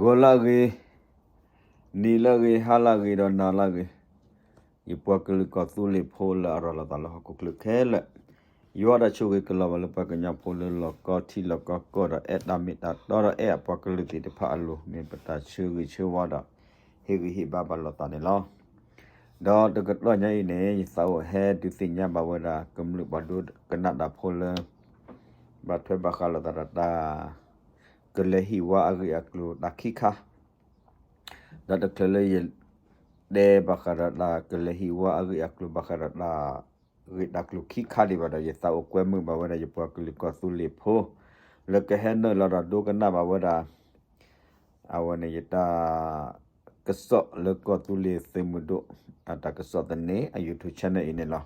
ဂောလာကေနီလာကေဟာလာကေတော့နာလာကေယပွားကလကသူလေဖိုလာရလာတလာကိုကလခဲလယောဒချိုကေကလဝလပကညာဖိုလလကတိလကကောရအဒမီတာတော့အဲပွားကလတိတဖာအလိုမေပတာချိုကေချိုဝါဒဟေဂီဟိဘဘလတနေလောတော့တကတော့ညိနေစောဟဲဒီစညာဘဝဒကမလူဘဒုကနဒဖိုလဘတ်ဖဘခလာတရတာ ကလဟီဝါအဂိအကလိုဒခိခာဒါတကလေယဒေဘခရဒါကလဟီဝါအဂိအကလိုဘခရဒါဂိဒကလုခိခါဒီဘဒါယတာအကွဲမှုဘဝရယပကလကသုလီဖိုလကဟန်နလာဒဒုကနာဘဝဒါအဝနေယတာကစောလကသုလီသေမှုဒအတကစောတနေအယူทูချန်နယ်အင်းလာ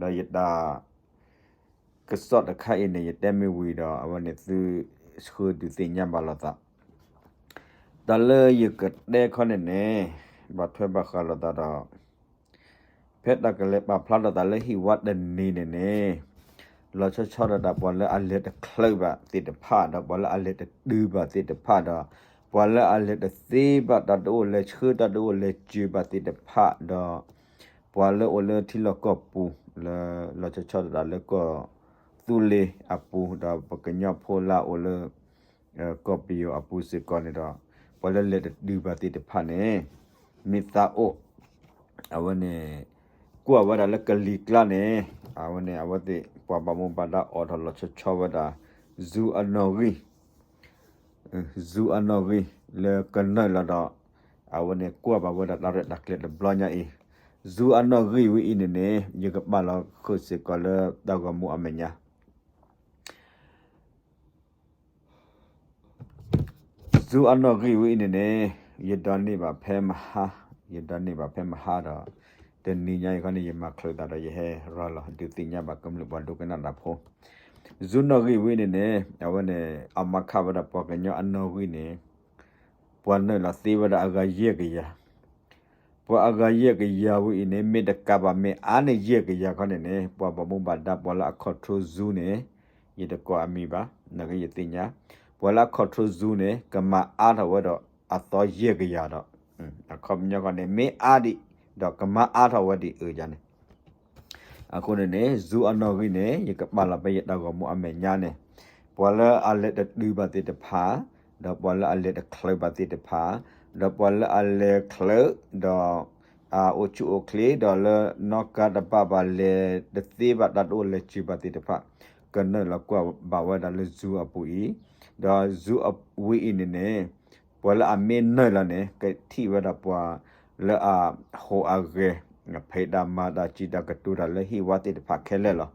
ဒါယတာကစောတခိုင်နေယတဲမီဝီတော့အဝနေသူ sku du te nya balata dale ye kat de khone ne ba thwe ba khala da da phet da kale ba phla da le hi wat de ni ne ne lo cha cha da ba le a le de klau ba ti de pha da ba le a le de du ba ti de pha da ba le a le de si ba da do le chhu da do le ju ba ti de pha da ba le o le thi lo ko pu le lo cha cha da le ko သူလေအပူဒါပကညဖိုလာအိုလကော် ပီယိုအပူစကောနေတော့ဘလလက်ဒီဘာတိတဖာနေမိတာအိုအဝနေကိုအဝဒါလကလီကလာနေအဝနေအဝတိပွားပမုံပါဒါအော်တော်လချချဝဒါဇူအနော်ဂီဇူအနော်ဂီလေကနလာတော့အဝနေကိုဘဝဒါဒါရက်ဒါကလက်ဘလညာအီဇူအနော်ဂီဝီအင်းနေယကပါလာခုစကလဒါကမူအမညာ zu ano gi wi ne ne yedan ne ba phe ma ha yedan ne ba phe ma ha da de ni nya ko ne ye ma khlo da da ye he ra la du ti nya ba kam lu ba do kana da pho zu no gi wi ne ne ya wa ne amma kha ba da po ka nyo ano gi ne po ne la si ba da aga ye ga ya po aga ye ga ya wi ne me da ka ba me a ne ye ga ya ko ne ne po ba mo ba da po la kho tro zu ne ye da ko ami ba na ga ye ti nya ဝလာခေါထရဇူနေကမအားတော်ဝတော့အတော်ရက်ကရတော့အခမညကနေမေအားဒီတော့ကမအားတော်ဝဒီအေကြနေအခုနေဇူအနော်ကိနေရကပါလာပဲရတော့မအမေညာနေဘဝလာအလက်တူပါတိတဖာတော့ဘဝလာအလက်ကလပါတိတဖာတော့ဘဝလာအလက်ကလတော့အာအိုချူအိုကလေဒေါ်လာနော့ကဒပပါလေဒသိဘတ်ဒတ်အိုလေချီပါတိတဖာကနလကွာဘာဝဒါလေဇူအပူီ ဒါဇူအဝီအင်းနေပွာလာအမင်းနလနေကတိဝဒပွာလာအဟိုအဂေငဖေဒမာဒါချီတကတူရလေဟီဝတိတဖခဲလဲလော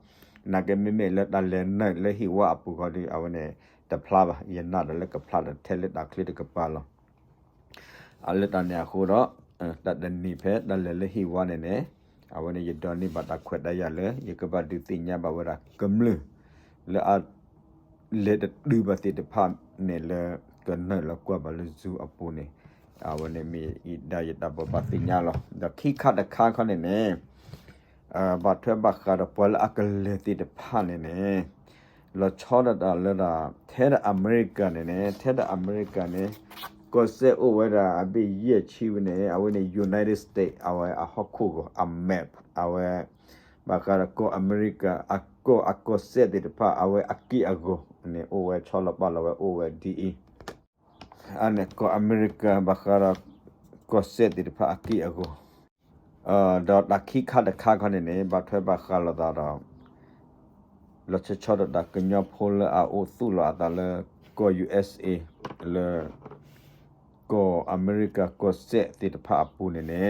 နာကမေမေလက်တလဲနလေဟီဝအပူခေါ်ဒီအဝနေတဖလာပါယနာဒလကဖလာတဲလက်တာကလစ်ကပါလောအလက်တနေခုတော့တတ်တဲ့နိဖဲတလဲလေဟီဝနေနေအဝနေယဒနိဘတာခွတ်တရလေယကဘဒုတိညာဘဝရကမလလေအ လေတဒူဘတိတဖာနေလေကနလကွာဘလဇူအပူနေအဝနေမီဣဒယတဘပတိညာလောဒခိခတ်ခါခနေနေအာဘတ်ထဘခါရပလအကလေတိတဖာနေနေလောချောဒတာလဒါထဲအမေရိကန်နေထဲအမေရိကန်နေကိုစေအိုဝဒါအဘိရချီဝနေအဝနေ United States အဝအဟခုကိုအမက်အဝ ဘာကာကိုအမေရိကအကိုအကိုဆက်တဲ့ဖာအဝအကီအကိုနေအိုဝဲချောလပါလဝဲအိုဝဲဒီအီအနေကိုအမေရိကဘာကာကိုဆက်တဲ့ဖာအကီအကိုအာဒေါ်တခိခတ်ခါခနဲ့နေဘာထွဲဘာခါလာတာတော့လချချောဒတာကညဖိုလအအိုသုလာတာလေကို USA လေကိုအမေရိကကိုဆက်တဲ့ဖာပူနေနေ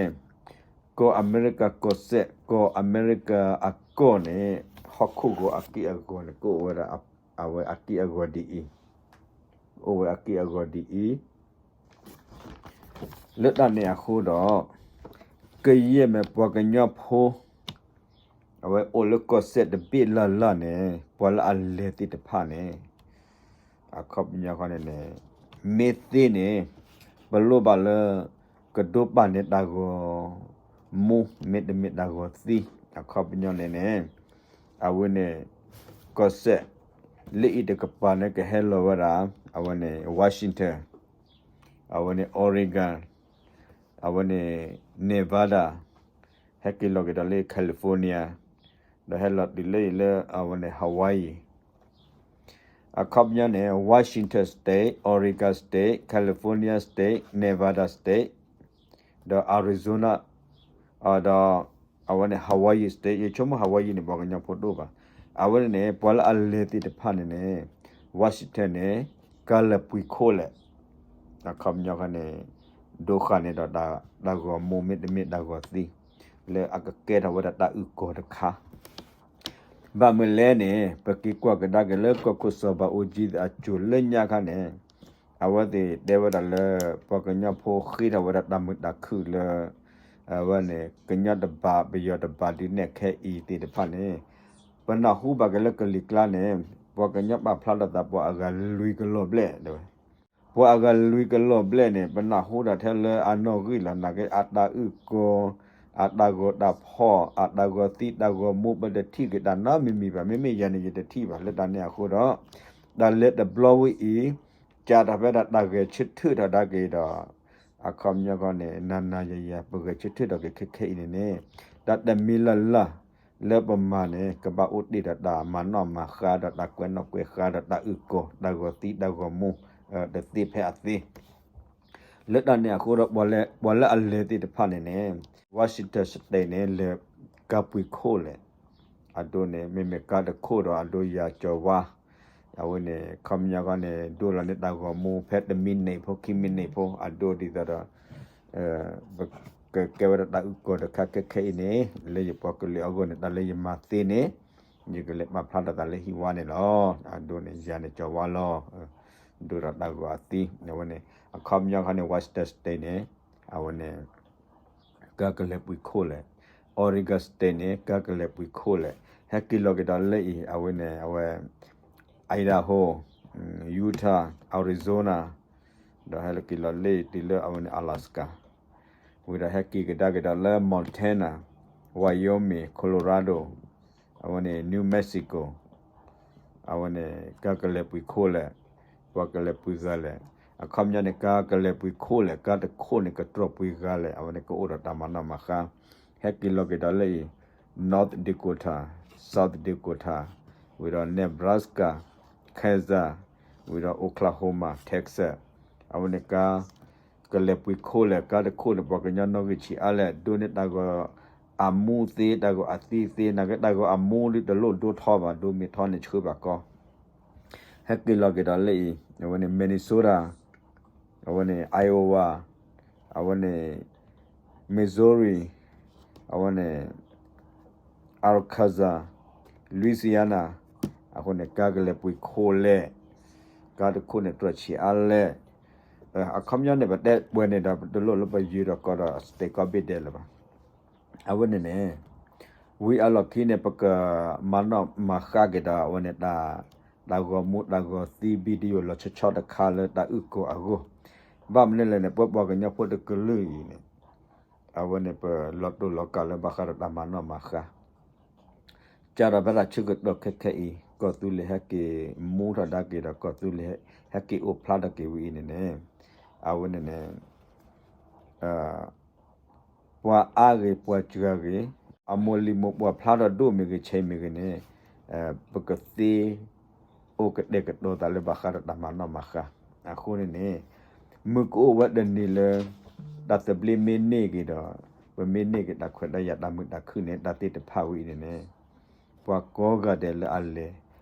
ကိုအမေရိကကိုဆက်ကိုအမေရိကအကောနေဟခုကိုအကီအကောနေကိုဝရအဝအကီအကောဒီအီအိုဝအကီအကောဒီအီလက်တနေအခုတော့ကရဲ့မပွားကညဖိုးအဝအိုလကောဆက်ဒပိလာလာနေပွာလာအလေတိတဖာနေအခပ်ညခနဲ့နေမေသိနေဘလို့ပါလကဒုပနေတာကို မူမေဒမေဒါကိုသီအခပ်ညနေနေအဝနေကောဆက်လေဣတကပါနေကဟဲလိုဝရာအဝနေဝါရှင်တန် awone Oregon awone Nevada hakilo ke dale California the hello delay le awone Hawaii a kopnya ne Washington State Oregon State California State Nevada State the Arizona uh the awone Hawaii State ye chomo Hawaii ne boganya photo ba awone ne pol alle ti de phane ne Washington ne Calipui khole အခမ်ညကနေဒိုခါနေတော့ဒါဒါကောမိုမစ်မစ်ဒါကောသီလေအကကဲတော့ဝဒတာဥကောတခါဘာမလဲနေပကိကွာကဒါကလေကကုစဘာအိုဂျီအချူလညာခနဲ့အဝတိဒေဝဒ အဝနေကညတဘာဘယတဘာဒီနဲ့ခဲဤတေတဖာနေပနာဟုဘကလေကလိကလာနေပကညဘဖလာတာပအကလူကလောဘလေတော့ wa aga lui ka lo ble ne bana ho da the le ano gi la na ge ata u ko ata go da pho ata go ti da go mu ba de thi ge da na mi mi ba mi mi ya ne ye de thi ba le da ne ko do da le the blow i cha da ba da da ge chit thu da da ge da a kham nya ko ne na na ye ya bu ge chit အခမ်ယောကနဲ့နာနာရရပုဂချစ်တဲ့တော့ခက်ခဲနေနေတတ်တမီလလာလေပမာနဲ့ကပဥတိတတာမနောမခါဒတကွဲနကွဲခါဒတဥကောတကောတိတကောမူတတိဖဲအသိလက်တနဲ့ခိုးတော့ဘောလက်ဘောလက်အလေတိတဖနေနေဝါရှင်တန်စတိတ်နဲ့လေကပွေခိုးလေအဒိုနဲ့မေမေကတခိုးတော့အဒိုရာကျော်ဝါ အဝနေကမ်ညာကနေဒိုလာနေတာကိုမူဖက်တမင်းနေဖို့ခိမင်းနေဖို့အဒိုဒီတော့အဲကကဝရတာဥကိုတခကခဲနေလေပကလေအကောနေတလေမသေးနေဒီကလေမဖလာတာလေဟီဝါနေလောအဒိုနေရနေကျော်ဝါလောဒူရတာကွာတီနဝနေအခမ်ညာခနဲ့ watch test တဲ့နေအဝနေကကလေပွိခိုလေ Oregon State နဲ့ကကလေပွိခိုလေဟက်ကီလိုကီတာလေအဝနေအဝဲ Idaho Utah Arizona ဒါဟဲလကီလိုလေတီလေအဝနေ Alaska ဝိဒါဟက်ကီကဒါကဒါလေ Montana Wyoming Colorado အဝနေ New Mexico အဝနေကကလေပွိခိုလေဝကလေပူဇာလေအခမ်ညာနေကာကလေပူခိုလေကာတခိုနေကထရပူဂါလေအဝနေကိုရတာမနာမခာဟက်ကီလိုကီတလေ North Dakota South Dakota ဝီရ Nebraska Kansas ဝီရ Oklahoma Texas အဝနေကာကလေပူခိုလေကာတခိုနေပကညာနောကချီအလဲဒိုနေတာကအမှုသေးတာကိုအသီးသေးနာကတာကိုအမှုလိတလို့ဒိုထောပါဒိုမီထော နေချူပါကော hekki loge da lei awone minnesota awone iowa awone missouri awone arkansas louisiana awone kagle pui khole ka de khone twa chi alle a khamya ne ba de bwe ne da de lo lo ba yi ro ko da stay ko bit de la ba awone ne we are lucky ne pa ka mano ma kha ge da awone da ဒါကောမုဒါကောသီဗီဒီယိုလချချတခါလတာဥကိုအကိုဘာမလဲလဲပပကညဖို့တကလူနေအဝနေပလော့တိုလောကလဘခရတမနောမခါကြရဘလာချုကတော့ခက်ခဲဤ ကောသူလေဟကေမူထဒါကေတော့ကောသူလေဟကေအိုဖလာဒကေဝီနေနေအဝနေနေအာပွာအားကေပွာချူကေအမိုလီမပွာဖလာဒဒိုမေကေချိမေကေနေအဲပကတိ o ke de ke do tale bakar da mano maka aku ni ne muko wa de ni le da te bli me ne ke do ba me ne ke da khwa da ya da mu da khu ne da te te pha wi ne ne pwa ko ga de le alle pwa ko ga de le a ho ge la kle che da win ne ko o flower le da mano maka pu le pwa te te pha wi lo le ko kle che tu da ke thi tu re thok ke ko ne ne a ne khom nya ko ne ပ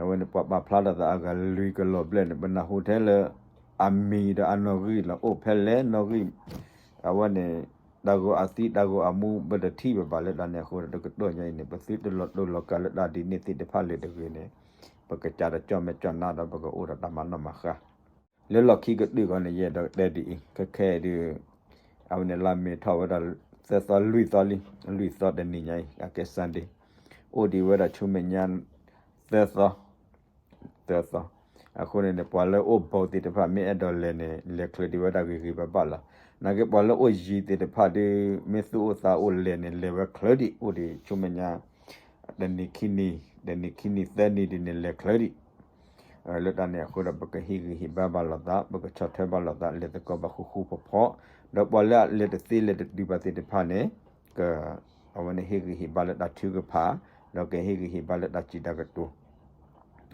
အဝနပပဖလာဒါအကလူကလောဘလဲဘနာဟိုတယ်လအမီဒါအနော်ဂီလောဖဲလဲနော်ဂီအဝနေဒါကိုအသီဒါကိုအမှုဘဒတိဘဘာလက်ဒါနေခိုတော့ကတော့ညနေပသိတလောလောလောကလက်ဒါဒီနေတိတဖလက်တကွေနေပကကြရကြောမကြနာတော့ပကဥရတမနမခ le lo ki ga du ga ne ye da de di ka ke du a ne la me thaw da se so lui so li lui so de ni nyai a ke sunday o di wa da chu me nyan se so se so အခုနေပေါ်လဲအိုဘောတီတဖာမေအဒေါ်လဲနေလက်ခလဒီဝဒါဂီဂီဘပါလာနာကေပေါ်လဲအိုဂျီတီတဖာဒီမေဆူအိုသာအိုလဲနေလေဝခလဒီအိုဒီချုမညာဒနီခီနီဒနီခီနီသနီဒီနေလက်ခလဒီအဲလက်တနေအခုတော့ဘကဟီဂီဟီဘပါလာတာဘကချတ်ထဲပါလာတာလက်တကဘခုခုဖဖောတော့ပေါ်လဲလက်တစီလက်ဒီပါတီတဖာနေကအဝနေဟီဂီဟီဘလက်တာချူကဖာတော့ကေဟီဂီဟီဘလက်တာချီတကတူ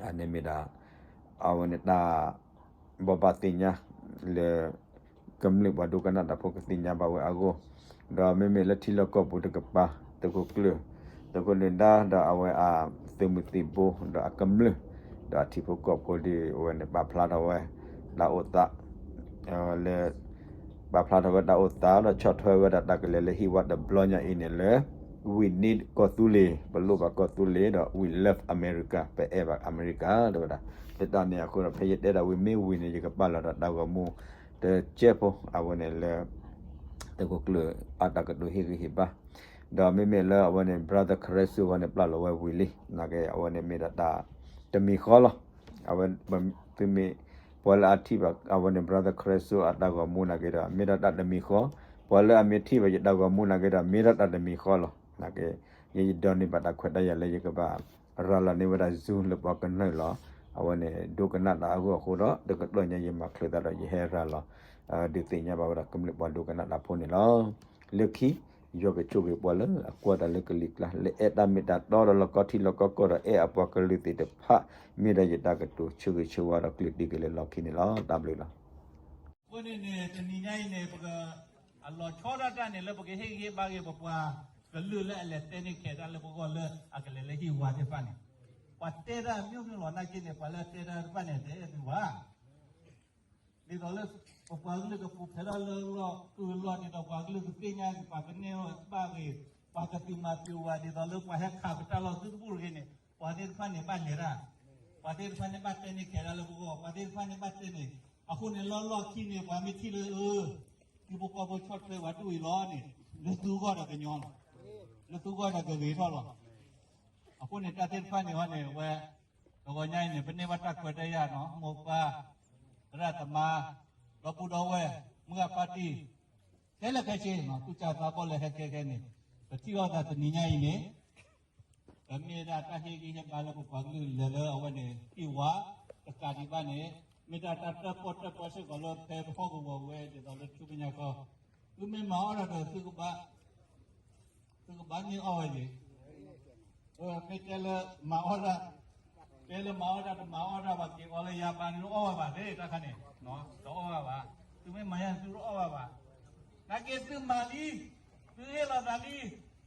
အနေမီဒါ awan ta baba tinya le kamli badu kana da phok tinya ba wa ago da me me la thilo ko bu de pa to ko kle to ko le da da awa a te mu ti bo da kamle da thi phok ko ko di wa ne ba phla da wa da o ta le ba phla da wa da o ta da chot thwe wa da da ke le le hi wa da blonya in le we need kotule balo ba kotule da we love america pe ever america do da တတနေအခုဖရတဲ့တာဝိမေဝိနေကပါလာတာကမူတဲ့ချက်ပေါ်အဝနေလေတကကလအတကဒိုဟီဟီပါဒါမေမေလာအဝနေ brother chris ဝနေပလာလောဝီလီနာကေအဝနေမေတာတမီခေါ်လအဝပမေပေါ်လာတိဘအဝနေ brother chris အတကမူနာကေတာမေတာတ မီခေါ်ပေါ်လာအမေတိဘရတကမူနာကေတာမေတာတမီခေါ်လနာကေယေဒန်နိဘတာခွတ်တရလေကပါရလာနေဝဒဇူးလပကန်နော် awane dokana da ago khodo de ko nya yema khleda da ye hera la de tinya ba ba kamle ba dokana da phone la lekhi yo ke chu ke bwala akwa da lek lik la le eta meta do lo ko thi lo ko ko da e apwa ke li ti de pha mi da ye da ke tu chu ke chu wa da click di ke le lo khi ni la w la ကိုနေနေတဏိညိုင်းနေပကအလောချောရတာနေလပကဟေဟေဘာကေပပွားကလူလဲလဲတဲနေခဲတာလပကောလဲအကလေလေဟိဝါတဲ့ဖာနေပတဲရာ kelu le le teni keda le bogo le akelele hi wa de pani patera mi no lo na kine pala tera pani de ni wa ni do le o pa le ko pu tera le lo tu lo ni do pa le ku pinya ni pa ne o ba ge pa ka ti ma ti wa ni do le pa ha ka ta lo tu bu ge ni wa de pani ba ni ra wa de pani ba teni keda le bogo wa de pani ba teni akun ni lo lo kine pa mi ti le e ที่บุกบชดเลยวัดดุยล้อนี่แล้วดูก็ดอกกันยอน ဝေထောလောအခုနေတတဲ့ဖာနေဟောနေဝဲတော့ညိုင်းနေဘယ်နေဝတ်ကွက်တရနော်မောပါရတမရပူတော်ဝဲမွေပါတီကဲလကချေနော်သူချတာပေါ်လေခဲခဲနေတတိယတာတနိညာကြီးနေအမေရာတဟေကြီးနဲ့ပါလကိုပါကလူလေလေအဝနေဤဝါတကာဒီပါနေ mita tata pota pose kalau te ho go go we de dole chu pinya ko tu me ma ora de tu ba tu ba ni o ye o me tele ma ora tele ma ora de ma ora ba ke ole ya ba ni o ba de ta khane no do o ba tu me ma ya tu o ba na ke tu ma li tu ye la da li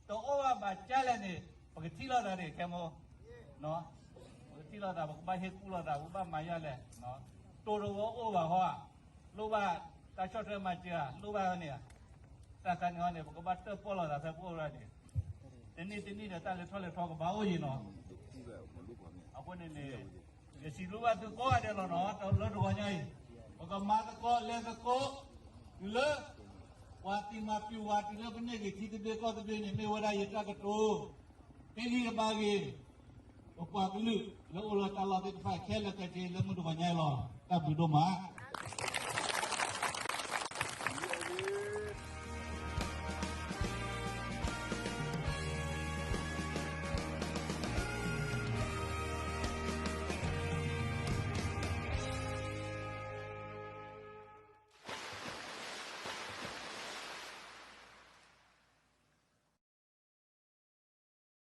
to o ba cha le ne ba ke ti la da de ke mo no တိလာတာဘာဟေကူလာတာဘာမာရလဲနော်တိုတော်ဘောအိုဘာဟောလိုဘာတာချော့တယ်မကြာလိုဘာနေ တာကန်ငေါနေဘကဘတ်ပေါ်လာတာဖပေါ်ရတယ်တနေ့တနေ့တာလည်းထောက်လည်းထောက်ကဘာလို့ရင်နော်အခုနေနေရစီလိုဘာသူကောရတယ်လို့နော်တော်လို့တော်ညာဘကမာတကောလဲတကောဒီလေဝါတိမပြူဝါတိလည်းဘနေကြီးတိတဲ့ကောတဲ့နေမေဝရရတကတိုတင်းဒီဘာကြီး Opa dulu, lo ulah kalau tidak pakai, kalau kerja, lo mudah banyak lo. Tak bodoh mah.